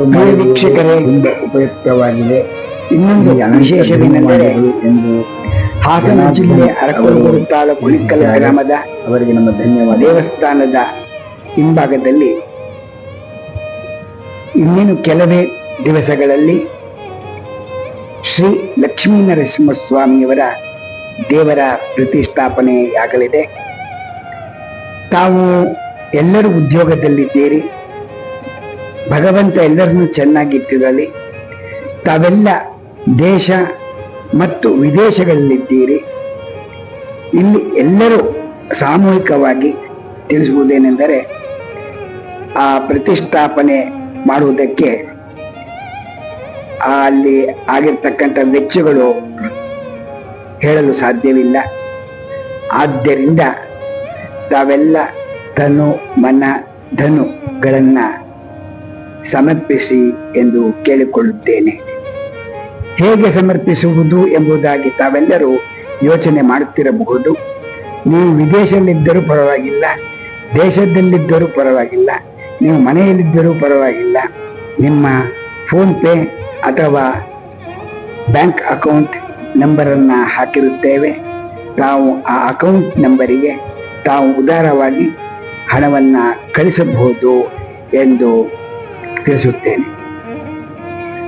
ವೀಕ್ಷಕರೇ ಉಪಯುಕ್ತವಾಗಿದೆ. ಇನ್ನೊಂದು ವಿಶೇಷವೇನೆಂದರೆ ಎಂದು ಹಾಸನ ಜಿಲ್ಲೆ ಅರಕಲೂರು ತಾಲೂಕು ಇಕ್ಕಲ ಗ್ರಾಮದ ಅವರಿಗೆ ನಮ್ಮ ಧನ್ಯವಾದ. ದೇವಸ್ಥಾನದ ಹಿಂಭಾಗದಲ್ಲಿ ಇನ್ನೇನು ಕೆಲವೇ ದಿವಸಗಳಲ್ಲಿ ಶ್ರೀ ಲಕ್ಷ್ಮೀ ನರಸಿಂಹಸ್ವಾಮಿಯವರ ದೇವರ ಪ್ರತಿಷ್ಠಾಪನೆಯಾಗಲಿದೆ. ತಾವು ಎಲ್ಲರೂ ಉದ್ಯೋಗದಲ್ಲಿದ್ದೀರಿ. ಭಗವಂತ ಎಲ್ಲರನ್ನೂ ಚೆನ್ನಾಗಿಟ್ಟಿರಲಿ. ತಾವೆಲ್ಲ ದೇಶ ಮತ್ತು ವಿದೇಶಗಳಲ್ಲಿದ್ದೀರಿ. ಇಲ್ಲಿ ಎಲ್ಲರೂ ಸಾಮೂಹಿಕವಾಗಿ ತಿಳಿಸುವುದೇನೆಂದರೆ, ಆ ಪ್ರತಿಷ್ಠಾಪನೆ ಮಾಡುವುದಕ್ಕೆ ಅಲ್ಲಿ ಆಗಿರ್ತಕ್ಕಂಥ ವೆಚ್ಚಗಳು ಹೇಳಲು ಸಾಧ್ಯವಿಲ್ಲ. ಆದ್ದರಿಂದ ತಾವೆಲ್ಲ ತನು ಮನ, ಧನುಗಳನ್ನ ಸಮರ್ಪಿಸಿ ಎಂದು ಕೇಳಿಕೊಳ್ಳುತ್ತೇನೆ. ಹೇಗೆ ಸಮರ್ಪಿಸುವುದು ಎಂಬುದಾಗಿ ತಾವೆಲ್ಲರೂ ಯೋಚನೆ ಮಾಡುತ್ತಿರಬಹುದು. ನೀವು ವಿದೇಶದಲ್ಲಿದ್ದರೂ ಪರವಾಗಿಲ್ಲ, ದೇಶದಲ್ಲಿದ್ದರೂ ಪರವಾಗಿಲ್ಲ, ನೀವು ಮನೆಯಲ್ಲಿದ್ದರೂ ಪರವಾಗಿಲ್ಲ, ನಿಮ್ಮ ಫೋನ್ ಪೇ ಅಥವಾ ಬ್ಯಾಂಕ್ ಅಕೌಂಟ್ ನಂಬರನ್ನು ಹಾಕಿರುತ್ತೇವೆ. ತಾವು ಆ ಅಕೌಂಟ್ ನಂಬರಿಗೆ ತಾವು ಉದಾರವಾಗಿ ಹಣವನ್ನು ಕಳಿಸಬಹುದು ಎಂದು ತಿಳಿಸುತ್ತೇನೆ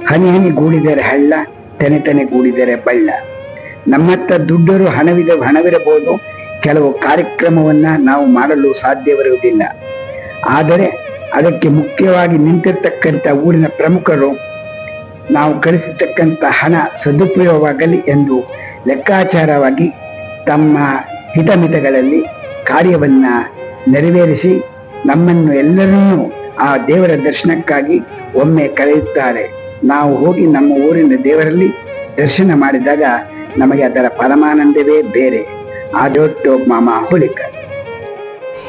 ಹನಿ ಹನಿ ಗೂಡಿದರೆ ಹಳ್ಳ, ತೆನೆ ತೆನೆ ಗೂಡಿದರೆ ಬಳ್ಳ. ನಮ್ಮತ್ತ ದುಡ್ಡರು ಹಣವಿದ, ಹಣವಿರಬಹುದು. ಕೆಲವು ಕಾರ್ಯಕ್ರಮವನ್ನ ನಾವು ಮಾಡಲು ಸಾಧ್ಯವಿರುವುದಿಲ್ಲ. ಆದರೆ ಅದಕ್ಕೆ ಮುಖ್ಯವಾಗಿ ನಿಂತಿರ್ತಕ್ಕಂಥ ಊರಿನ ಪ್ರಮುಖರು ನಾವು ಕಳಿಸತಕ್ಕಂಥ ಹಣ ಸದುಪಯೋಗವಾಗಲಿ ಎಂದು ಲೆಕ್ಕಾಚಾರವಾಗಿ ತಮ್ಮ ಹಿತಮಿತಗಳಲ್ಲಿ ಕಾರ್ಯವನ್ನ ನೆರವೇರಿಸಿ ನಮ್ಮನ್ನು ಎಲ್ಲರನ್ನೂ ಆ ದೇವರ ದರ್ಶನಕ್ಕಾಗಿ ಒಮ್ಮೆ ಕರೆಯುತ್ತಾರೆ. ನಾವು ಹೋಗಿ ನಮ್ಮ ಊರಿನ ದೇವರಲ್ಲಿ ದರ್ಶನ ಮಾಡಿದಾಗ ನಮಗೆ ಅದರ ಪರಮಾನಂದವೇ ಬೇರೆ. ಆದೊಟ್ಟು ಮಾಮ ಹುಲಿಕಲ್.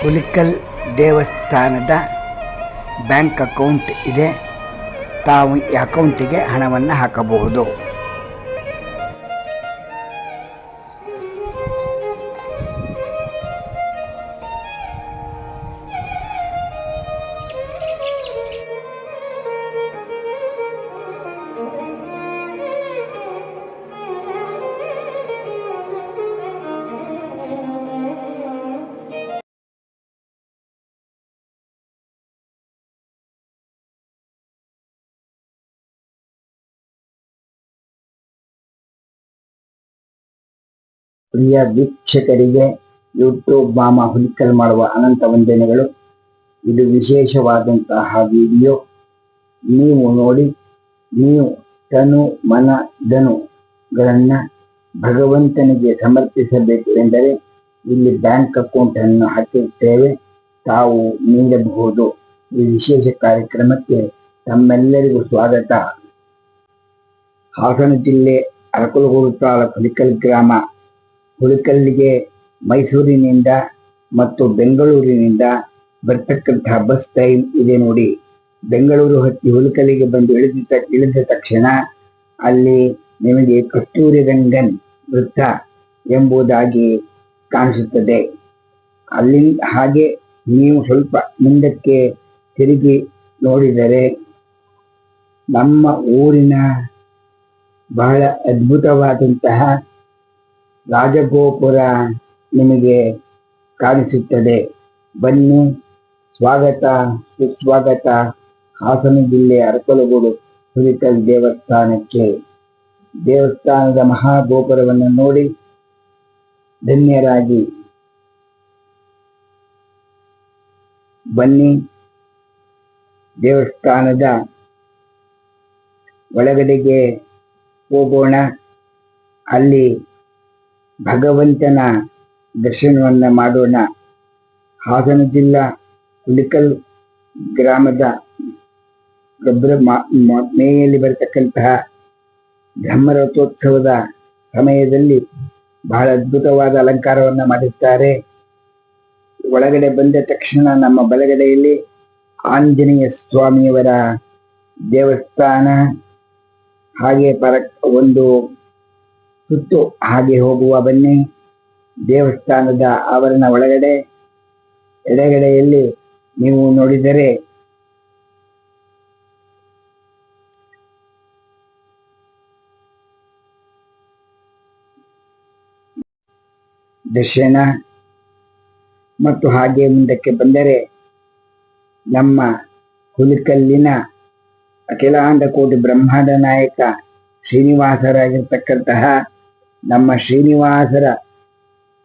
ಹುಲಿಕಲ್ ದೇವಸ್ಥಾನದ ಬ್ಯಾಂಕ್ ಅಕೌಂಟ್ ಇದೆ. ತಾವು ಈ ಅಕೌಂಟಿಗೆ ಹಣವನ್ನು ಹಾಕಬಹುದು. ಪ್ರಿಯ ವೀಕ್ಷಕರಿಗೆ ಯೂಟ್ಯೂಬ್ ಮಾಮ ಹುಲಿಕಲ್ ಮಾಡುವ ಅನಂತ ವಂದನೆಗಳು. ಇದು ವಿಶೇಷವಾದಂತಹ ವಿಡಿಯೋ. ನೀವು ನೋಡಿ, ನೀವು ತನು ಮನ ಧನುಗಳನ್ನು ಭಗವಂತನಿಗೆ ಸಮರ್ಪಿಸಬೇಕು ಎಂದರೆ ಇಲ್ಲಿ ಬ್ಯಾಂಕ್ ಅಕೌಂಟ್ ಅನ್ನು ಹಾಕಿರ್ತೇವೆ ತಾವು ನೀಡಬಹುದು. ಈ ವಿಶೇಷ ಕಾರ್ಯಕ್ರಮಕ್ಕೆ ತಮ್ಮೆಲ್ಲರಿಗೂ ಸ್ವಾಗತ. ಹಾಸನ ಜಿಲ್ಲೆ ಅರಕಲಗೂರು ತಾಲೂಕು ಹುಲಿಕಲ್ ಗ್ರಾಮ. ಹುಲಿಕಲ್ಲಿಗೆ ಮೈಸೂರಿನಿಂದ ಮತ್ತು ಬೆಂಗಳೂರಿನಿಂದ ಬರ್ತಕ್ಕಂತಹ ಬಸ್ ಟೈಮ್ ಇದೆ ನೋಡಿ. ಬೆಂಗಳೂರು ಹತ್ತಿ ಹುಲಿಕಲ್ಲಿಗೆ ಬಂದು ಇಳಿದ ಇಳಿದ ತಕ್ಷಣ ಅಲ್ಲಿ ನಿಮಗೆ ಕಸ್ತೂರಿ ರಂಗನ್ ವೃತ್ತ ಎಂಬುದಾಗಿ ಕಾಣಿಸುತ್ತದೆ. ಅಲ್ಲಿ ಹಾಗೆ ನೀವು ಸ್ವಲ್ಪ ಮುಂದಕ್ಕೆ ತಿರುಗಿ ನೋಡಿದರೆ ನಮ್ಮ ಊರಿನ ಬಹಳ ಅದ್ಭುತವಾದಂತಹ ರಾಜಗೋಪುರ ನಿಮಗೆ ಕಾಣಿಸುತ್ತದೆ. ಬನ್ನಿ. ಸ್ವಾಗತ. ಸುಸ್ವಾಗತ. ಹಾಸನ ಜಿಲ್ಲೆ ಅರಕಲಗೂಡು ಹುಲಿಕಲ್ ದೇವಸ್ಥಾನಕ್ಕೆ. ದೇವಸ್ಥಾನದ ಮಹಾಗೋಪುರವನ್ನು ನೋಡಿ ಧನ್ಯರಾಗಿ. ಬನ್ನಿ. ದೇವಸ್ಥಾನದ ಒಳಗಡೆಗೆ ಹೋಗೋಣ. ಅಲ್ಲಿ ಭಗವಂತನ ದರ್ಶನವನ್ನು ಮಾಡೋಣ. ಹಾಸನ ಜಿಲ್ಲಾ ಹುಲಿಕಲ್ ಗ್ರಾಮದ ಗಬ್ರ ಮೇಯಲ್ಲಿ ಬರತಕ್ಕಂತಹ ಬ್ರಹ್ಮರಥೋತ್ಸವದ ಸಮಯದಲ್ಲಿ ಬಹಳ ಅದ್ಭುತವಾದ ಅಲಂಕಾರವನ್ನು ಮಾಡುತ್ತಾರೆ ಒಳಗಡೆ ಬಂದ ತಕ್ಷಣ ನಮ್ಮ ಬಲಗಡೆಯಲ್ಲಿ ಆಂಜನೇಯ ಸ್ವಾಮಿಯವರ ದೇವಸ್ಥಾನ, ಹಾಗೆ ಪರ, ಒಂದು ಸುತ್ತು ಹಾಗೆ ಹೋಗುವ ಬನ್ನಿ. ದೇವಸ್ಥಾನದ ಆವರಣ ಒಳಗಡೆ, ಎಡಗಡೆಯಲ್ಲಿ ನೀವು ನೋಡಿದರೆ ದರ್ಶನ. ಮತ್ತು ಹಾಗೆ ಮುಂದಕ್ಕೆ ಬಂದರೆ ನಮ್ಮ ಹುಲಿಕಲ್ಲಿನ ಅಖಿಲಾಂಡ ಕೋಟಿ ಬ್ರಹ್ಮಾಂಡ ನಾಯಕ ಶ್ರೀನಿವಾಸರಾಗಿರ್ತಕ್ಕಂತಹ ನಮ್ಮ ಶ್ರೀನಿವಾಸರ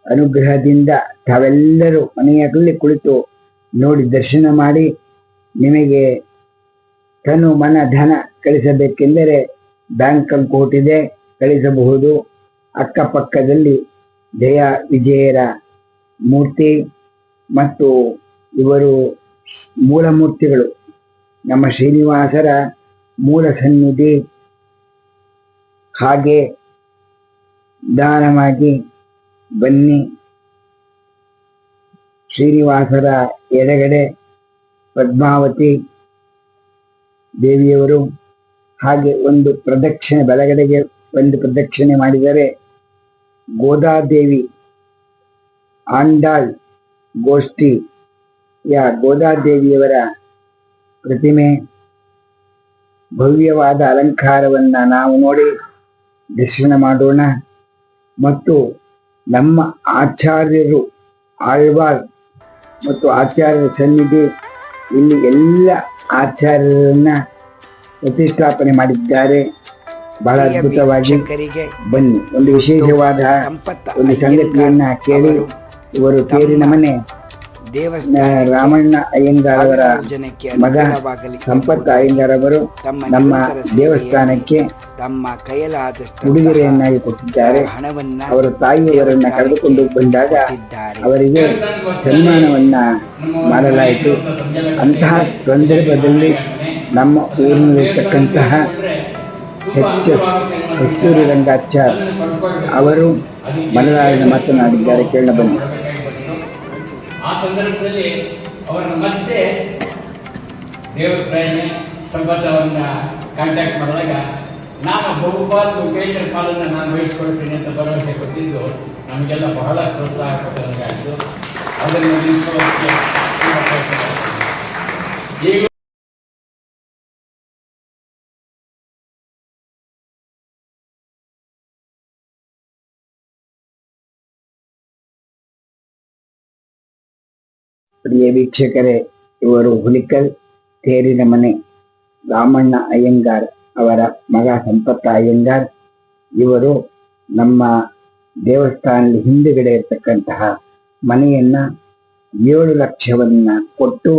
ಅನುಗ್ರಹದಿಂದ ತಾವೆಲ್ಲರೂ ಮನೆಯಲ್ಲಿ ಕುಳಿತು ನೋಡಿ ದರ್ಶನ ಮಾಡಿ ನಿಮಗೆ ತನು ಮನ ಧನ ಕಳಿಸಬೇಕೆಂದರೆ ಬ್ಯಾಂಕ್ ಅಕೌಂಟ್ ಕಳಿಸಬಹುದು. ಅಕ್ಕಪಕ್ಕದಲ್ಲಿ ಜಯ ವಿಜಯರ ಮೂರ್ತಿ ಮತ್ತು ಇವರು ಮೂಲ ಮೂರ್ತಿಗಳು ನಮ್ಮ ಶ್ರೀನಿವಾಸರ ಮೂಲ ಸನ್ನಿಧಿ ಹಾಗೆ ದಾನವಾಗಿ ಬನ್ನಿ. ಶ್ರೀನಿವಾಸರ ಎಡಗಡೆ ಪದ್ಮಾವತಿ ದೇವಿಯವರು ಹಾಗೆ ಒಂದು ಪ್ರದಕ್ಷಿಣೆ, ಬಲಗಡೆಗೆ ಒಂದು ಪ್ರದಕ್ಷಿಣೆ ಮಾಡಿದರೆ ಗೋದಾದೇವಿ ಆಂಡಾಳ್ ಗೋಷ್ಠಿ ಯಾ ಗೋದಾದೇವಿಯವರ ಪ್ರತಿಮೆ, ಭವ್ಯವಾದ ಅಲಂಕಾರವನ್ನ ನಾವು ನೋಡಿ ದರ್ಶನ ಮಾಡೋಣ. ಮತ್ತು ನಮ್ಮ ಆಚಾರ್ಯರು ಆಳ್ವಾರ್ ಮತ್ತು ಆಚಾರ್ಯರ ಸನ್ನಿಧಿ ಇಲ್ಲಿ ಎಲ್ಲ ಆಚಾರ್ಯರನ್ನ ಪ್ರತಿಷ್ಠಾಪನೆ ಮಾಡಿದ್ದಾರೆ. ಬಹಳ ಅದ್ಭುತವಾಗಿ ಬನ್ನಿ. ಒಂದು ವಿಶೇಷವಾದ ಸಂಪತ್ತ. ಒಂದು ಸಂಗತಿಯನ್ನ ಕೇಳಿ ಇವರು ತೇರಿನ ಮನೆ ದೇವಸ್ಥಾನ ರಾಮಣ್ಣ ಅಯ್ಯಂಗಾರ್ ಅವರ ಜನಕ್ಕೆ ಮಗ ಸಂಪತ್ ಅಯ್ಯಂಗಾರ್ ಅವರು ತಮ್ಮ ನಮ್ಮ ದೇವಸ್ಥಾನಕ್ಕೆ ತಮ್ಮ ಕೈಯಲಾದಷ್ಟು ಉಡುಗೊರೆಯನ್ನಾಗಿ ಕೊಟ್ಟಿದ್ದಾರೆ. ಹಣವನ್ನ ಅವರ ತಾಯಿಯವರನ್ನ ಕರೆದುಕೊಂಡು ಬಂದಾಗ ಅವರಿಗೆ ಸನ್ಮಾನವನ್ನ ಮಾಡಲಾಯಿತು. ಅಂತಹ ಸಂದರ್ಭದಲ್ಲಿ ನಮ್ಮ ಊರಿನಲ್ಲಿರ್ತಕ್ಕಂತಹ ಹೆಚ್ಚು ಹೆಚ್ಚೂರಿ ರಂಗಾಚಾರ್ ಅವರು ಮಲೆನಾಡಿನ ಮಾತನಾಡಿದ್ದಾರೆ. ಕೇಳ ಬನ್ನಿ. ಆ ಸಂದರ್ಭದಲ್ಲಿ ಅವರನ್ನು ಮತ್ತೆ ದೇವರ ಪ್ರೇರಣೆ ಸಂಬಂಧ ಕಾಂಟ್ಯಾಕ್ಟ್ ಮಾಡಿದಾಗ ನಾನು ಬಹುಪಾಲು ಮೇಜರ್ ಪಾಲನ್ನು ನಾನು ವಹಿಸ್ಕೊಳ್ತೀನಿ ಅಂತ ಭರವಸೆ ಕೊಟ್ಟಿದ್ದು ನಮಗೆಲ್ಲ ಬಹಳ ಪ್ರೋತ್ಸಾಹ ಕೊಟ್ಟಂಗಾಯಿತು ಅದನ್ನು ತುಂಬ ಪ್ರಿಯ ವೀಕ್ಷಕರೇ, ಇವರು ಹುಲಿಕಲ್ ತೇರಿನ ಮನೆ ರಾಮಣ್ಣ ಅಯ್ಯಂಗಾರ್ ಅವರ ಮಗ ಸಂಪತ್ತ ಅಯ್ಯಂಗಾರ್. ಇವರು ನಮ್ಮ ದೇವಸ್ಥಾನದ ಹಿಂದುಗಡೆ ಇರತಕ್ಕಂತಹ ಮನೆಯನ್ನ ಏಳು ಲಕ್ಷವನ್ನ ಕೊಟ್ಟು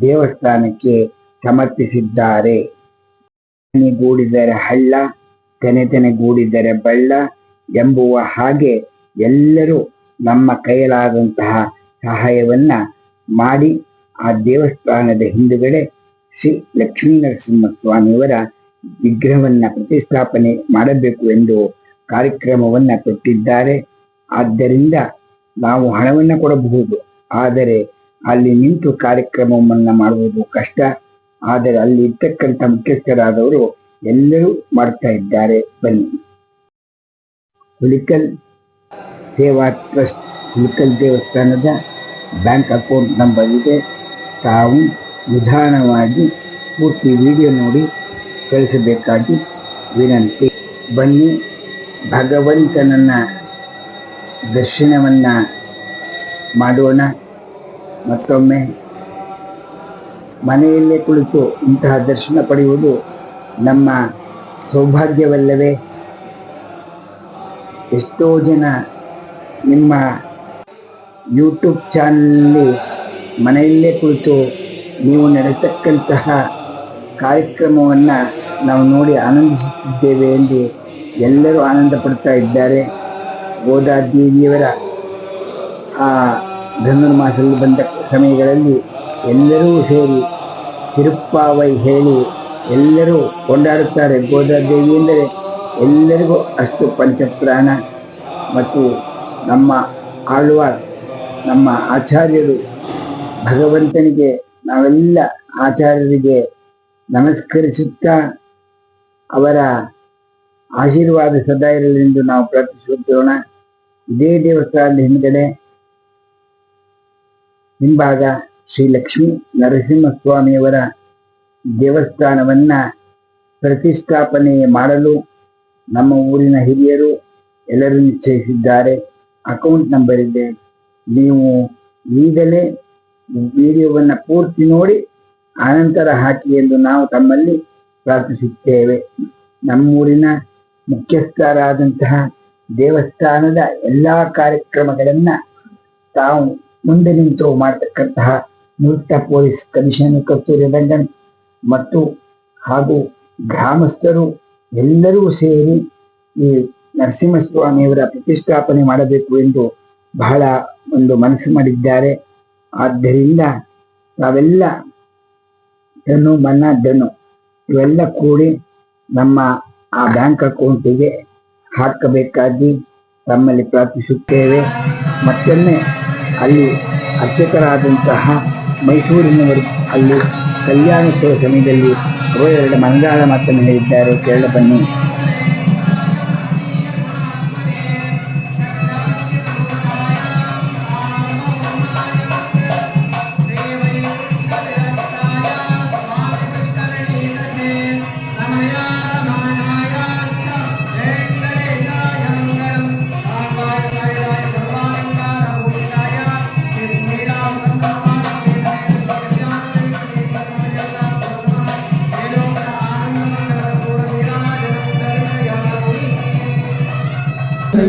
ದೇವಸ್ಥಾನಕ್ಕೆ ಸಮರ್ಪಿಸಿದ್ದಾರೆ. ಗೂಡಿದರೆ ಹಳ್ಳ, ತೆನೆ ತೆನೆ ಗೂಡಿದರೆ ಬಳ್ಳ ಎಂಬುವ ಹಾಗೆ ಎಲ್ಲರೂ ನಮ್ಮ ಕೈಯಲಾದಂತಹ ಸಹಾಯವನ್ನ ಮಾಡಿ ಆ ದೇವಸ್ಥಾನದ ಹಿಂದುಗಡೆ ಶ್ರೀ ಲಕ್ಷ್ಮೀ ನರಸಿಂಹ ಸ್ವಾಮಿಯವರ ವಿಗ್ರಹವನ್ನ ಪ್ರತಿಷ್ಠಾಪನೆ ಮಾಡಬೇಕು ಎಂದು ಕಾರ್ಯಕ್ರಮವನ್ನ ಕೊಟ್ಟಿದ್ದಾರೆ. ಆದ್ದರಿಂದ ನಾವು ಹಣವನ್ನ ಕೊಡಬಹುದು. ಆದರೆ ಅಲ್ಲಿ ನಿಂತು ಕಾರ್ಯಕ್ರಮವನ್ನ ಮಾಡುವುದು ಕಷ್ಟ. ಆದರೆ ಅಲ್ಲಿ ಇರ್ತಕ್ಕಂಥ ಮುಖ್ಯಸ್ಥರಾದವರು ಎಲ್ಲರೂ ಮಾಡ್ತಾ ಇದ್ದಾರೆ. ಬನ್ನಿ. ಹುಲಿಕಲ್ ಸೇವಾ ಟ್ರಸ್ಟ್ ಹುಲಿಕಲ್ ದೇವಸ್ಥಾನದ ಬ್ಯಾಂಕ್ ಅಕೌಂಟ್ ನಂಬರ್ ಇದೆ. ತಾವು ನಿಧಾನವಾಗಿ ಪೂರ್ತಿ ವಿಡಿಯೋ ನೋಡಿ ಕಳಿಸಬೇಕಾಗಿ ವಿನಂತಿ. ಬನ್ನಿ, ಭಗವಂತನನ್ನ ದರ್ಶನವನ್ನ ಮಾಡೋಣ. ಮತ್ತೊಮ್ಮೆ ಮನೆಯಲ್ಲೇ ಕುಳಿತು ಇಂತಹ ದರ್ಶನ ಪಡೆಯುವುದು ನಮ್ಮ ಸೌಭಾಗ್ಯವಲ್ಲವೇ? ಎಷ್ಟೋ ಜನ ನಿಮ್ಮ ಯೂಟ್ಯೂಬ್ ಚಾನಲ್ನಲ್ಲಿ ಮನೆಯಲ್ಲೇ ಕುಳಿತು ನೀವು ನಡೆಸತಕ್ಕಂತಹ ಕಾರ್ಯಕ್ರಮವನ್ನು ನಾವು ನೋಡಿ ಆನಂದಿಸುತ್ತಿದ್ದೇವೆ ಎಂದು ಎಲ್ಲರೂ ಆನಂದ ಪಡ್ತಾ ಇದ್ದಾರೆ. ಗೋದಾದೇವಿಯವರ ಆ ಧನುರ್ಮಾಸದಲ್ಲಿ ಬಂದ ಸಮಯಗಳಲ್ಲಿ ಎಲ್ಲರೂ ಸೇರಿ ತಿರುಪ್ಪಾವೈ ಹೇಳಿ ಎಲ್ಲರೂ ಕೊಂಡಾಡುತ್ತಾರೆ. ಗೋದಾದೇವಿ ಎಂದರೆ ಎಲ್ಲರಿಗೂ ಅಷ್ಟು ಪಂಚಪ್ರಾಣ ಮತ್ತು ನಮ್ಮ ಆಳ್ವಾರ್ ನಮ್ಮ ಆಚಾರ್ಯರು ಭಗವಂತನಿಗೆ ನಾವೆಲ್ಲ ಆಚಾರ್ಯರಿಗೆ ನಮಸ್ಕರಿಸುತ್ತಾ ಅವರ ಆಶೀರ್ವಾದ ಸದಾ ಇರಲೆಂದು ನಾವು ಪ್ರಾರ್ಥಿಸುತ್ತಿರೋಣ. ಇದೇ ದೇವಸ್ಥಾನದ ಹಿಂದ್ಗಡೆ ಹಿಂಭಾಗ ಶ್ರೀ ಲಕ್ಷ್ಮೀ ನರಸಿಂಹಸ್ವಾಮಿಯವರ ದೇವಸ್ಥಾನವನ್ನ ಪ್ರತಿಷ್ಠಾಪನೆ ಮಾಡಲು ನಮ್ಮ ಊರಿನ ಹಿರಿಯರು ಎಲ್ಲರೂ ನಿಶ್ಚಯಿಸಿದ್ದಾರೆ. ಅಕೌಂಟ್ ನಂಬರ್ ಇದೆ. ನೀವು ಈಗಲೇ ವಿಡಿಯೋವನ್ನು ಪೂರ್ತಿ ನೋಡಿ ಆನಂತರ ಹಾಕಿ ಎಂದು ನಾವು ತಮ್ಮಲ್ಲಿ ಪ್ರಾರ್ಥಿಸುತ್ತೇವೆ. ನಮ್ಮೂರಿನ ಮುಖ್ಯಸ್ಥರಾದಂತಹ ದೇವಸ್ಥಾನದ ಎಲ್ಲ ಕಾರ್ಯಕ್ರಮಗಳನ್ನ ತಾವು ಮುಂದೆ ನಿಂತು ಮಾಡತಕ್ಕಂತಹ ನಿವೃತ್ತ ಪೊಲೀಸ್ ಕಮಿಷನರ್ ಕಸ್ತೂರಿ ರಂಗನ್ ಮತ್ತು ಹಾಗೂ ಗ್ರಾಮಸ್ಥರು ಎಲ್ಲರೂ ಸೇರಿ ಈ ನರಸಿಂಹಸ್ವಾಮಿಯವರ ಪ್ರತಿಷ್ಠಾಪನೆ ಮಾಡಬೇಕು ಎಂದು ಬಹಳ ಒಂದು ಮನಸ್ಸು ಮಾಡಿದ್ದಾರೆ. ಆದ್ದರಿಂದ ನಾವೆಲ್ಲ ಧನು ಮನ ಧನು, ಇವೆಲ್ಲ ಕೂಡಿ ನಮ್ಮ ಆ ಬ್ಯಾಂಕ್ ಅಕೌಂಟಿಗೆ ಹಾಕಬೇಕಾಗಿ ತಮ್ಮಲ್ಲಿ ಪ್ರಾರ್ಥಿಸುತ್ತೇವೆ. ಮತ್ತೊಮ್ಮೆ ಅಲ್ಲಿ ಅರ್ಚಕರಾದಂತಹ ಮೈಸೂರಿನವರು ಅಲ್ಲಿ ಕಲ್ಯಾಣೋತ್ಸವ ಸಮಯದಲ್ಲಿ ಎರಡು ಮಂಗಳ ಮಾತನ್ನು ಹೇಳಿದ್ದಾರೆ ಕೇರಳ ಬನ್ನಿ.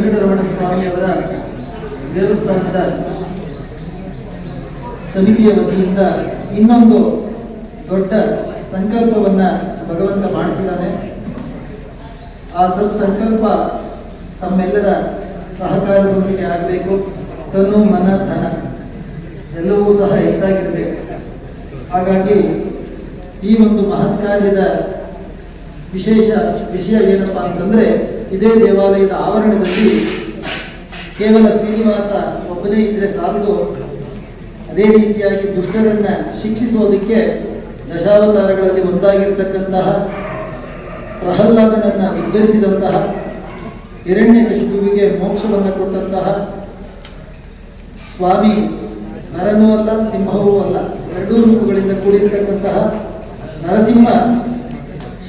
ವೆಂಕಟರಮಣ ಸ್ವಾಮಿಯವರ ದೇವಸ್ಥಾನದ ಸಮಿತಿಯ ವತಿಯಿಂದ ಇನ್ನೊಂದು ದೊಡ್ಡ ಸಂಕಲ್ಪವನ್ನ ಭಗವಂತ ಮಾಡಿಸಿದ್ದಾನೆ. ಆ ಸತ್ ಸಂಕಲ್ಪ ತಮ್ಮೆಲ್ಲರ ಸಹಕಾರದೊಂದಿಗೆ ಆಗಬೇಕು. ತನು ಮನ, ಧನ ಎಲ್ಲವೂ ಸಹ ಹೆಚ್ಚಾಗಿರಬೇಕು. ಹಾಗಾಗಿ ಈ ಒಂದು ಮಹತ್ ಕಾರ್ಯದ ವಿಶೇಷ ವಿಷಯ ಏನಪ್ಪಾ ಅಂತಂದ್ರೆ ಇದೇ ದೇವಾಲಯದ ಆವರಣದಲ್ಲಿ ಕೇವಲ ಶ್ರೀನಿವಾಸ ಒಬ್ಬನೇ ಇದ್ರೆ ಸಾಲದು. ಅದೇ ರೀತಿಯಾಗಿ ದುಷ್ಟರನ್ನ ಶಿಕ್ಷಿಸೋದಕ್ಕೆ ದಶಾವತಾರಗಳಲ್ಲಿ ಒಂದಾಗಿರ್ತಕ್ಕಂತಹ ಪ್ರಹ್ಲಾದನನ್ನ ವಿಗ್ರಹಿಸಿದಂತಹ ಹಿರಣ್ಯ ಕಶುವಿಗೆ ಮೋಕ್ಷವನ್ನು ಕೊಟ್ಟಂತಹ ಸ್ವಾಮಿ ನರನೂ ಅಲ್ಲ, ಸಿಂಹವೂ ಅಲ್ಲ. ಎರಡೂ ರೂಪಗಳಿಂದ ಕೂಡಿರ್ತಕ್ಕಂತಹ ನರಸಿಂಹ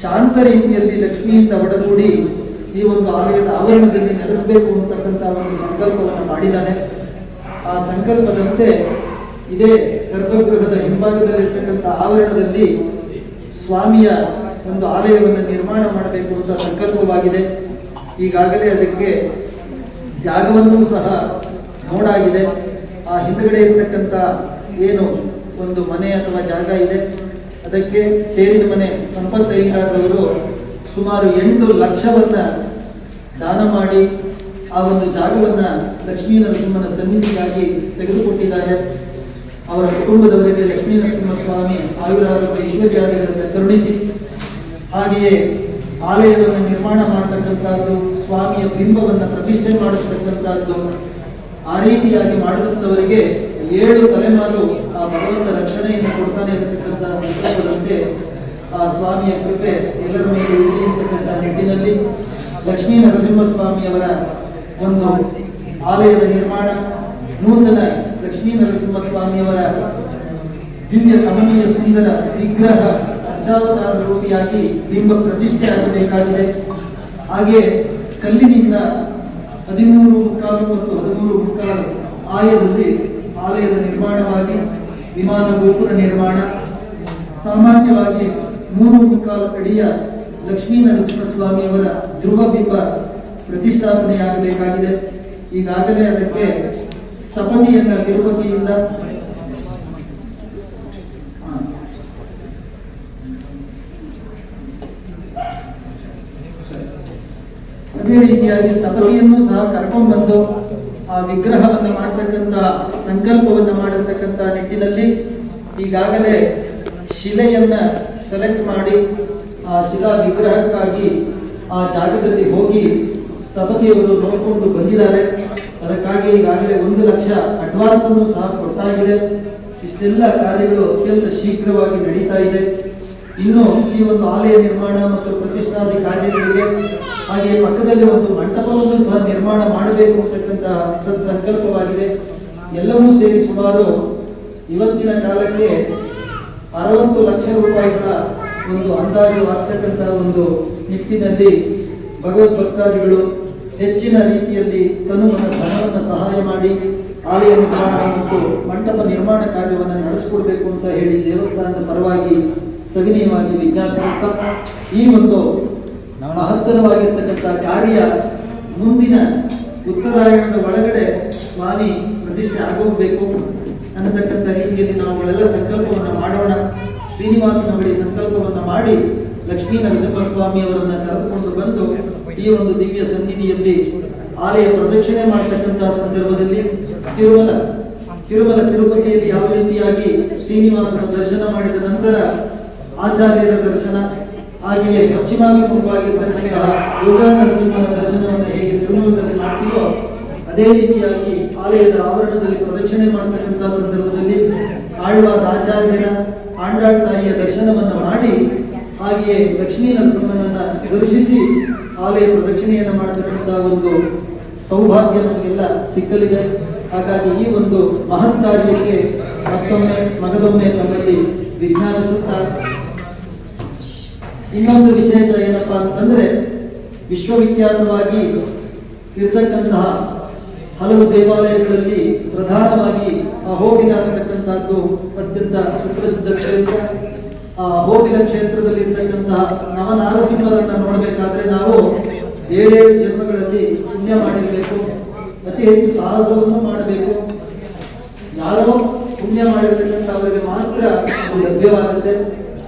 ಶಾಂತ ರೀತಿಯಲ್ಲಿ ಲಕ್ಷ್ಮಿಯಿಂದ ಒಡಗೂಡಿ ಈ ಒಂದು ಆಲಯದ ಆವರಣದಲ್ಲಿ ನೆಲೆಸಬೇಕು ಅಂತಕ್ಕಂಥ ಒಂದು ಸಂಕಲ್ಪವನ್ನು ಮಾಡಿದ್ದಾನೆ ಆ ಸಂಕಲ್ಪದಂತೆ ಇದೇ ಗರ್ಭಗೃಹದ ಹಿಂಭಾಗದಲ್ಲಿರ್ತಕ್ಕಂಥ ಆವರಣದಲ್ಲಿ ಸ್ವಾಮಿಯ ಒಂದು ಆಲಯವನ್ನು ನಿರ್ಮಾಣ ಮಾಡಬೇಕು ಅಂತ ಸಂಕಲ್ಪವಾಗಿದೆ. ಈಗಾಗಲೇ ಅದಕ್ಕೆ ಜಾಗವನ್ನೂ ಸಹ ನೋಡಾಗಿದೆ. ಆ ಹಿಂದುಗಡೆ ಇರತಕ್ಕಂಥ ಏನು ಒಂದು ಮನೆ ಅಥವಾ ಜಾಗ ಇದೆ, ಅದಕ್ಕೆ ತೇರಿನ ಮನೆ ಸಂಪತ್ತೈಗಾರವರು ಸುಮಾರು ಎಂಟು ಲಕ್ಷವನ್ನ ದಾನ ಮಾಡಿ ಆ ಒಂದು ಜಾಗವನ್ನ ಲಕ್ಷ್ಮೀ ನರಸಿಂಹನ ಸನ್ನಿಧಿಗಾಗಿ ತೆಗೆದುಕೊಟ್ಟಿದ್ದಾರೆ. ಅವರ ಕುಟುಂಬದವರಿಗೆ ಲಕ್ಷ್ಮೀ ನರಸಿಂಹ ಸ್ವಾಮಿ ಆಯುರಾರೋಗ್ಯ ಐಶ್ವರ್ಯಾದಿಗಳನ್ನು ಕರುಣಿಸಿ, ಹಾಗೆಯೇ ಆಲಯವನ್ನು ನಿರ್ಮಾಣ ಮಾಡತಕ್ಕಂಥದ್ದು ಸ್ವಾಮಿಯ ಬಿಂಬವನ್ನು ಪ್ರತಿಷ್ಠೆ ಮಾಡಿಸ್ತಕ್ಕಂಥದ್ದು ಆ ರೀತಿಯಾಗಿ ಮಾಡಿದಂಥವರಿಗೆ ಏಳು ತಲೆಮಾರು ಆ ಭಗವಂತ ರಕ್ಷಣೆಯನ್ನು ಕೊಡ್ತಾನೆ ಇರತಕ್ಕಂಥ ಸಂದರ್ಭದಂತೆ ಆ ಸ್ವಾಮಿಯ ಕೃಪೆ ಎಲ್ಲರ ಮೇಲೆ ಇರಲಿ ಅಂತಕ್ಕಂಥ ನಿಟ್ಟಿನಲ್ಲಿ ಲಕ್ಷ್ಮೀ ನರಸಿಂಹಸ್ವಾಮಿಯವರ ಒಂದು ಆಲಯದ ನಿರ್ಮಾಣ, ನೂತನ ಲಕ್ಷ್ಮೀ ನರಸಿಂಹಸ್ವಾಮಿಯವರ ದಿವ್ಯ ಕಮನೀಯ ಸುಂದರ ವಿಗ್ರಹ ಅಷ್ಟಾವತಾರ ರೂಪಿಯಾಗಿ ಬಿಂಬ ಪ್ರತಿಷ್ಠೆ ಆಗಬೇಕಾಗಿದೆ. ಹಾಗೆ ಕಲ್ಲಿನಿಂದ ಹದಿಮೂರು ಮುಕ್ಕಾಲು ಮತ್ತು ಹದಿಮೂರು ಮುಕ್ಕಾಲು ಆಯದಲ್ಲಿ ಆಲಯದ ನಿರ್ಮಾಣವಾಗಿ ವಿಮಾನ ಗೋಪುರ ನಿರ್ಮಾಣ. ಸಾಮಾನ್ಯವಾಗಿ ಮೂರು ಮುಕ್ಕಾಲು ಅಡಿಯ ಲಕ್ಷ್ಮೀ ನರಸಿಂಹಸ್ವಾಮಿಯವರ ಧ್ರುವ ಬಿಂಬ ಪ್ರತಿಷ್ಠಾಪನೆಯಾಗಬೇಕಾಗಿದೆ ಈಗಾಗಲೇ ಅದಕ್ಕೆ ಸ್ಥಪತಿಯನ್ನ ತಿರುಪತಿಯಿಂದ. ಅದೇ ರೀತಿಯಾಗಿ ಸ್ಥಪತಿಯನ್ನು ಸಹ ಕರ್ಕೊಂಡ್ಬಂದು ಆ ವಿಗ್ರಹವನ್ನು ಮಾಡತಕ್ಕಂತ, ಸಂಕಲ್ಪವನ್ನು ಮಾಡತಕ್ಕಂತ ನಿಟ್ಟಿನಲ್ಲಿ ಈಗಾಗಲೇ ಶಿಲೆಯನ್ನ ಸೆಲೆಕ್ಟ್ ಮಾಡಿ, ಆ ಶಿಲಾ ವಿಗ್ರಹಕ್ಕಾಗಿ ಆ ಜಾಗದಲ್ಲಿ ಹೋಗಿ ಸ್ಥಪತಿಯವರು ನೋಡಿಕೊಂಡು ಬಂದಿದ್ದಾರೆ. ಅದಕ್ಕಾಗಿ ಈಗಾಗಲೇ ಒಂದು ಲಕ್ಷ ಅಡ್ವಾನ್ಸ್ ಅನ್ನು ಸಹ ಕೊಟ್ಟಾಗಿದೆ. ಇಷ್ಟೆಲ್ಲ ಕಾರ್ಯಗಳು ಅತ್ಯಂತ ಶೀಘ್ರವಾಗಿ ನಡೀತಾ ಇದೆ. ಇನ್ನು ಈ ಒಂದು ಆಲಯ ನಿರ್ಮಾಣ ಮತ್ತು ಪ್ರತಿಷ್ಠಾದಿ ಕಾರ್ಯಗಳಿಗೆ ಹಾಗೆ ಪಕ್ಕದಲ್ಲಿ ಒಂದು ಮಂಟಪವನ್ನು ಸಹ ನಿರ್ಮಾಣ ಮಾಡಬೇಕು ಅಂತಕ್ಕಂಥ ಸತ್ ಸಂಕಲ್ಪವಾಗಿದೆ. ಎಲ್ಲವೂ ಸೇರಿ ಸುಮಾರು ಇವತ್ತಿನ ಕಾಲಕ್ಕೆ ಅರವತ್ತು ಲಕ್ಷ ರೂಪಾಯಿಗಳ ಒಂದು ಅಂದಾಜು ಆಗ್ತಕ್ಕಂತಹ ಒಂದು ನಿಟ್ಟಿನಲ್ಲಿ ಭಗವದ್ ಭಕ್ತಾದಿಗಳು ಹೆಚ್ಚಿನ ರೀತಿಯಲ್ಲಿ ತನುಮನ ಧನವನ್ನು ಸಹಾಯ ಮಾಡಿ ಆಲಯ ನಿರ್ಮಾಣ ಮತ್ತು ಮಂಟಪ ನಿರ್ಮಾಣ ಕಾರ್ಯವನ್ನು ನಡೆಸಿಕೊಡ್ಬೇಕು ಅಂತ ಹೇಳಿ ದೇವಸ್ಥಾನದ ಪರವಾಗಿ ಸವಿನಯವಾಗಿ ವಿಜ್ಞಾಪಿಸುತ್ತಾ, ಈ ಒಂದು ಮಹತ್ತರವಾಗಿರ್ತಕ್ಕಂಥ ಕಾರ್ಯ ಮುಂದಿನ ಉತ್ತರಾಯಣದ ಒಳಗಡೆ ಸ್ವಾಮಿ ಪ್ರತಿಷ್ಠೆ ಆಗೋಗ್ಬೇಕು. ಅನ್ನತಕ್ಕಂಥ ರೀತಿಯಲ್ಲಿ ನಾವುಗಳೆಲ್ಲ ಸಂಕಲ್ಪವನ್ನು ಮಾಡೋಣ. ಶ್ರೀನಿವಾಸನ ಬಳಿ ಸಂಕಲ್ಪವನ್ನು ಮಾಡಿ ಲಕ್ಷ್ಮೀ ನರಸಿಂಹಸ್ವಾಮಿ ಅವರನ್ನು ಕರೆದುಕೊಂಡು ಬಂದು ಈ ಒಂದು ದಿವ್ಯ ಸನ್ನಿಧಿಯಲ್ಲಿ ಆಲಯ ಪ್ರದಕ್ಷಿಣೆ ಮಾಡತಕ್ಕಂತಹ ಸಂದರ್ಭದಲ್ಲಿ ತಿರುಮಲ ತಿರುಮಲ ತಿರುಪತಿಯಲ್ಲಿ ಯಾವ ರೀತಿಯಾಗಿ ಶ್ರೀನಿವಾಸನ ದರ್ಶನ ಮಾಡಿದ ನಂತರ ಆಚಾರ್ಯರ ದರ್ಶನ, ಹಾಗೆಯೇ ಪಶ್ಚಿಮಾಭಿಮುಖವಾಗಿರ್ತಕ್ಕಂತಹ ಯೋಗ ನರಸಿಂಹನ ದರ್ಶನವನ್ನು ಹೇಗೆ ತಿರುಮಲದಲ್ಲಿ ಮಾಡ್ತೀವೋ ಅದೇ ರೀತಿಯಾಗಿ ಆಲಯದ ಆವರಣದಲ್ಲಿ ಪ್ರದಕ್ಷಿಣೆ ಮಾಡತಕ್ಕಂತಹ ಸಂದರ್ಭದಲ್ಲಿ ಆಳ್ವಾದ ಆಚಾರ್ಯರ ಆಂಡಾಳ್ ತಾಯಿಯ ದರ್ಶನವನ್ನು ಮಾಡಿ, ಹಾಗೆಯೇ ಲಕ್ಷ್ಮೀ ನರಸಿಂಹನನ್ನ ದರ್ಶಿಸಿ ಆಲಯ ಪ್ರದಕ್ಷಿಣೆಯನ್ನು ಮಾಡತಕ್ಕಂತಹ ಒಂದು ಸೌಭಾಗ್ಯ ನಮಗೆಲ್ಲ ಸಿಕ್ಕಲಿದೆ. ಹಾಗಾಗಿ ಈ ಒಂದು ಮಹತ್ ಕಾರ್ಯಕ್ಕೆ ಮತ್ತೊಮ್ಮೆ ಮಗದೊಮ್ಮೆ ತಮ್ಮಲ್ಲಿ ವಿಜ್ಞಾಪಿಸುತ್ತಾ ಇನ್ನೊಂದು ವಿಶೇಷ ಏನಪ್ಪಾ ಅಂತಂದ್ರೆ ವಿಶ್ವವಿಖ್ಯಾತವಾಗಿ ಇರ್ತಕ್ಕಂತಹ ಹಲವು ದೇವಾಲಯಗಳಲ್ಲಿ ಪ್ರಧಾನವಾಗಿ ಅಹೋಬಿಲ ಅನ್ನತಕ್ಕಂಥದ್ದು ಅತ್ಯಂತ ಸುಪ್ರಸಿದ್ಧ ಕ್ಷೇತ್ರ. ಆ ಹೋಗಿನ ಕ್ಷೇತ್ರದಲ್ಲಿ ಇರ್ತಕ್ಕಂತಹ ನವನಾರಸಿಂಹರನ್ನ ನೋಡಬೇಕಾದ್ರೆ ನಾವು ಏಳೇಳು ಜನ್ಮಗಳಲ್ಲಿ ಪುಣ್ಯ ಮಾಡಿರಬೇಕು, ಅತಿ ಹೆಚ್ಚು ಸಾಹಸವನ್ನು ಮಾಡಬೇಕು. ಯಾರೋ ಪುಣ್ಯ ಮಾಡಿರ್ತಕ್ಕಂಥ ಅವರಿಗೆ ಮಾತ್ರ ಲಭ್ಯವಾಗುತ್ತೆ.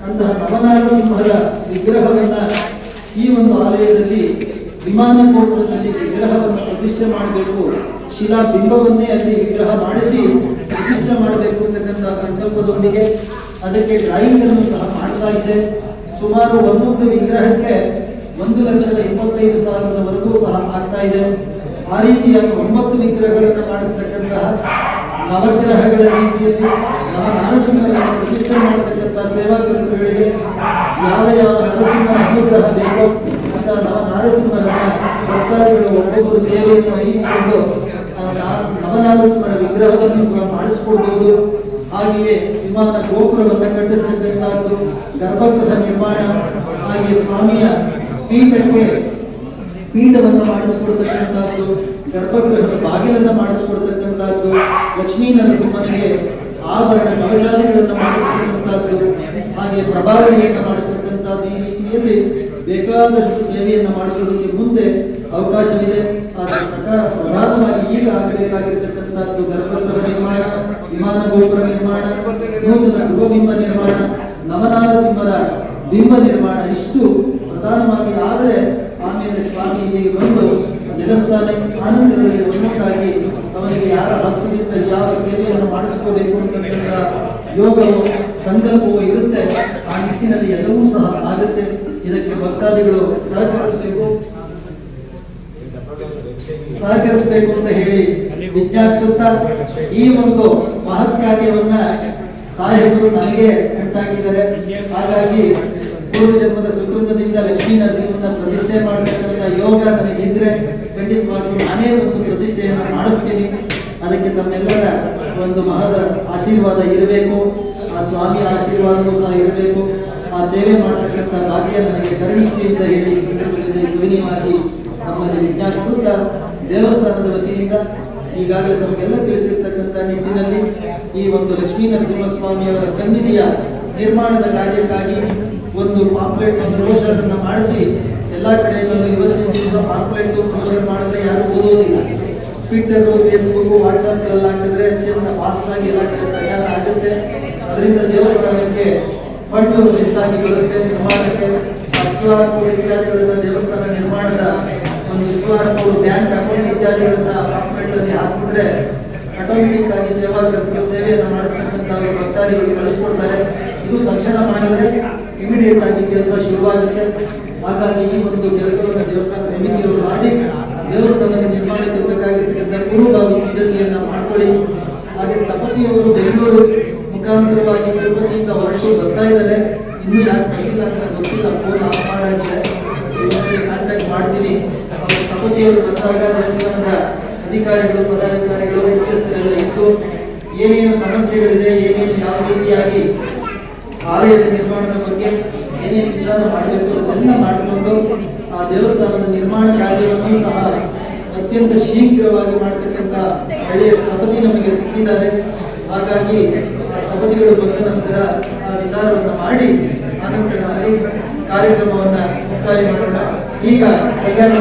ಅಂತಹ ನವನಾರಸಿಂಹರ ವಿಗ್ರಹವನ್ನ ಈ ಒಂದು ಆಲಯದಲ್ಲಿ ವಿಮಾನ ಗೋಪುರದಲ್ಲಿ ವಿಗ್ರಹವನ್ನು ಪ್ರತಿಷ್ಠೆ ಮಾಡಬೇಕು. ಶಿಲಾ ಬಿಂಬವನ್ನೇ ಅಲ್ಲಿ ವಿಗ್ರಹ ಮಾಡಿಸಿ ಪ್ರತಿಷ್ಠೆ ಮಾಡಬೇಕು ಅಂತಕ್ಕಂಥ ಸಂಕಲ್ಪದೊಂದಿಗೆ ಅದಕ್ಕೆ ಡ್ರಾಯಿಂಗ್ ಅನ್ನು ಸಹ ಮಾಡ್ತಾ ಇದೆ ಸುಮಾರು ಒಂದೊಂದು ವಿಗ್ರಹಕ್ಕೆ ಒಂದು ಲಕ್ಷದ ಇಪ್ಪತ್ತೈದು ಸಾವಿರದವರೆಗೂ ಸಹ ಆಗ್ತಾ ಇದೆ. ಆ ರೀತಿಯಾಗಿ ಒಂಬತ್ತು ವಿಗ್ರಹಗಳನ್ನು ಮಾಡಿಸ್ತಕ್ಕಂತಹ ನವಗ್ರಹಗಳ ರೀತಿಯಲ್ಲಿ ನವ ಪ್ರತಿಷ್ಠೆ ಸೇವಾ ಕೇಂದ್ರಗಳಿಗೆ ಯಾವ ಯಾವ ನರಸಿಂಹ ಅನುಗ್ರಹ ಬೇಕೋ ಅಂತ ನವ ನರಸಿಂಹರನ್ನ ಭಕ್ತಾದಿಗಳು ಒಬ್ಬೊಬ್ಬರು ಸೇವೆಯನ್ನು ವಹಿಸಿಕೊಂಡು, ಆ ನಾ- ನವನಾರಸಿಂಹರ ವಿಗ್ರಹವನ್ನು ಸಹ ಮಾಡಿಸಿಕೊಡ್ಬೋದು. ಹಾಗೆಯೇ ವಿಮಾನ ಗೋಪುರವನ್ನು ಕಟ್ಟಿಸ್ತಕ್ಕಂಥದ್ದು ಗರ್ಭಗೃಹ ನಿರ್ಮಾಣ ಹಾಗೆ ಸ್ವಾಮಿಯ ಪೀಠಕ್ಕೆ ಪೀಠವನ್ನು ಮಾಡಿಸಿಕೊಡ್ತಕ್ಕಂಥದ್ದು, ಗರ್ಭಗೃಹದ ಬಾಗಿಲನ್ನು ಮಾಡಿಸಿಕೊಡ್ತಕ್ಕಂಥದ್ದು, ಲಕ್ಷ್ಮೀ ನರಸಿಂಹನಿಗೆ ಆಭರಣ ಕವಚಾದಿಗಳನ್ನು ಮಾಡಿಸ್ತಕ್ಕಂಥದ್ದು ಹಾಗೆ ಪ್ರಭಾವಳಿಯನ್ನು ಮಾಡಿಸ್ತಕ್ಕಂಥದ್ದು ಈ ರೀತಿಯಲ್ಲಿ ಬೇಕಾದಷ್ಟು ಸೇವೆಯನ್ನು ಮಾಡುವುದಕ್ಕೆ ಮುಂದೆ ಅವಕಾಶವಿದೆ. ಪ್ರಕಾರ ಪ್ರಧಾನವಾಗಿ ಈಗ ಆಗಬೇಕಾಗಿರತಕ್ಕಂಥದ್ದು ನಿರ್ಮಾಣ, ವಿಮಾನ ಗೋಪುರ ನಿರ್ಮಾಣ, ನೂತನ ಗೃಹಬಿಂಬ ನಿರ್ಮಾಣ ನವನಾರಸಿಂಹರ ಬಿಂಬ ನಿರ್ಮಾಣ ಇಷ್ಟು ಪ್ರಧಾನವಾಗಿ ಆದರೆ ಆಮೇಲೆ ಸ್ವಾಮಿ ಇಲ್ಲಿಗೆ ಬಂದು ನೆಲೆಸ್ತಾನೆ. ಆನಂದದಲ್ಲಿ ಒಂದೊಂದಾಗಿ ಅವನಿಗೆ ಯಾರ ಹಸ್ತದಿಂದ ಯಾವ ಸೇವೆಯನ್ನು ಮಾಡಿಸ್ಕೋಬೇಕು ಅಂತಕ್ಕಂಥ ಯೋಗವು, ಸಂಕಲ್ಪವೂ ಇರುತ್ತೆ. ಆ ನಿಟ್ಟಿನಲ್ಲಿ ಎಲ್ಲವೂ ಸಹ ಆಗುತ್ತೆ. ಇದಕ್ಕೆ ಭಕ್ತಾದಿಗಳು ಸಹಕರಿಸಬೇಕು. ಸಹಕರಿಸಬೇಕು ಅಂತ ಹೇಳಿ ವಿಜ್ಞಾಪಿಸುತ್ತಾ ಈ ಒಂದು ಮಹತ್ ಕಾರ್ಯವನ್ನ ಸಾಹೇಬರು ನನಗೆ ಉಂಟಾಗಿದ್ದಾರೆ ಹಾಗಾಗಿ ಪೂರ್ವ ಜನ್ಮದ ಸುಕೃತದಿಂದ ಲಕ್ಷ್ಮೀ ನರಸಿಂಹನ ಪ್ರತಿಷ್ಠೆ ಮಾಡತಕ್ಕಂಥ ಯೋಗ ನನಗಿದ್ರೆ ಖಂಡಿತವಾಗಿ ನಾನೇ ಒಂದು ಪ್ರತಿಷ್ಠೆಯನ್ನು ಮಾಡಿಸ್ತೀನಿ. ಅದಕ್ಕೆ ತಮ್ಮೆಲ್ಲರ ಒಂದು ಮಹದ ಆಶೀರ್ವಾದ ಇರಬೇಕು. ಆ ಸ್ವಾಮಿಯ ಆಶೀರ್ವಾದವೂ ಸಹ ಇರಬೇಕು. ಆ ಸೇವೆ ಮಾಡತಕ್ಕಂಥ ಭಾಗ್ಯ ನನಗೆ ಕರುಣಿಸಿ ಹೇಳಿ ಸುವಿನಯವಾಗಿ ನಮ್ಮಲ್ಲಿ ವಿಜ್ಞಾಪಿಸುತ್ತಾ ದೇವಸ್ಥಾನದ ವತಿಯಿಂದ ಈಗಾಗಲೇ ತಮಗೆಲ್ಲ ತಿಳಿಸಿರ್ತಕ್ಕಂಥ ನಿಟ್ಟಿನಲ್ಲಿ ಈ ಒಂದು ಲಕ್ಷ್ಮೀ ನರಸಿಂಹಸ್ವಾಮಿಯವರ ಸನ್ನಿಧಿಯ ನಿರ್ಮಾಣದ ಕಾರ್ಯಕ್ಕಾಗಿ ಒಂದು ಪಾಂಪ್ಲೆಟ್ ಒಂದು ಅನ್ನ ಮಾಡಿಸಿ ಎಲ್ಲಾ ಕಡೆಯಲ್ಲೂ ಇವತ್ತಿನ ದಿವಸ ಪಾಂಪ್ಲೆಟ್ ಬ್ರೋಷರ್ ಮಾಡಿದ್ರೆ ಯಾರು ಓದೋದಿಲ್ಲ ಟ್ವಿಟ್ಟರ್ ಫೇಸ್ಬುಕ್ ವಾಟ್ಸಾಪ್ ಎಲ್ಲ ಹಾಕಿದ್ರೆ ಅತ್ಯಂತ ಫಾಸ್ಟ್ ಆಗಿ ಎಲ್ಲ ಕಡೆ ಪ್ರಚಾರ ಆಗುತ್ತೆ. ಅದರಿಂದ ದೇವಸ್ಥಾನಕ್ಕೆ ಫಂಡ್ ಹೆಚ್ಚಾಗಿ ಬರುತ್ತೆ ನಿರ್ಮಾಣಕ್ಕೆ ಕ್ಯೂ ಆರ್ ಕೋಡ್ ಇತ್ಯಾದಿಗಳನ್ನ ದೇವಸ್ಥಾನ ನಿರ್ಮಾಣದ ಒಂದು Q R code bank account ಇತ್ಯಾದಿಗಳನ್ನ ಅಪಾರ್ಟ್ಮೆಂಟಲ್ಲಿ ಹಾಕಿಬಿಟ್ರೆ ಆಟೋಮೆಟಿಕ್ ಆಗಿ ಸೇವಾ ಸೇವೆಯನ್ನು ಮಾಡಿಸ್ತಕ್ಕಂಥ ಭಕ್ತಾದಿಗಳು ಕಳಿಸ್ಕೊಡ್ತಾರೆ. ಇದು ತಕ್ಷಣ ಮಾಡಿದರೆ ಇಮಿಡಿಯೇಟ್ ಆಗಿ ಕೆಲಸ ಶುರುವಾಗುತ್ತೆ. ಹಾಗಾಗಿ ಈ ಒಂದು ಕೆಲಸವನ್ನು ದೇವಸ್ಥಾನ ಸಮಿತಿಯವರು ಮಾಡಿ ದೇವಸ್ಥಾನದ ನಿರ್ಮಾಣಕ್ಕೆ ಬೇಕಾಗಿರ್ತಕ್ಕಂಥ ಪೂರ್ವಭಾವಿ ಸಿದ್ಧತೆಯನ್ನು ಮಾಡ್ಕೊಳ್ಳಿ. ಹಾಗೆ ಸ್ಥಪತಿಯವರು ಬೆಂಗಳೂರು ಮುಖಾಂತರವಾಗಿ ತಿರುಪತಿಯಿಂದ ಹೊರಟು ಬರ್ತಾ ಇದ್ದಾರೆ. ಇನ್ನೂ ಯಾಕೆ ಬಂದಿಲ್ಲ ಅಂತ ಗೊತ್ತಿಲ್ಲ. Phone of ಮಾಡಾಗಿದೆ. ಕಾಂಟ್ಯಾಕ್ಟ್ ಮಾಡ್ತೀನಿ. ಅವರು ಸ್ಥಪತಿಯವರು ಬಂದಾಗ ದೇವಸ್ಥಾನದ ಅಧಿಕಾರಿಗಳು, ಪದಾಧಿಕಾರಿಗಳು, ಮುಖ್ಯಸ್ಥರೆಲ್ಲ ಇತ್ತು ಏನೇನು ಸಮಸ್ಯೆಗಳಿದೆ, ಏನೇನು ಯಾವ ರೀತಿಯಾಗಿ ಆಲಯದ ನಿರ್ಮಾಣದ ಬಗ್ಗೆ ಏನೇನು ವಿಚಾರ ಮಾಡಬೇಕು ಅದೆಲ್ಲ ಮಾಡಿಕೊಂಡು ಆ ದೇವಸ್ಥಾನದ ನಿರ್ಮಾಣ ಕಾರ್ಯವನ್ನು ಸಹ ಅತ್ಯಂತ ಶೀಘ್ರವಾಗಿ ಮಾಡತಕ್ಕಂಥ ಒಳ್ಳೆಯ ಸ್ಥಪತಿ ನಮಗೆ ಸಿಕ್ಕಿದ್ದಾರೆ. ಹಾಗಾಗಿ ಆ ಸ್ಥಪತಿಗಳು ಬಂದ ನಂತರ ವಿಚಾರವನ್ನು ಮಾಡಿ ಆನಂತರ ಕಾರ್ಯಕ್ರಮವನ್ನ ಮುಕ್ತಾಯ ಮಾಡೋಣ. ಈಗ ಕಲ್ಯಾಣ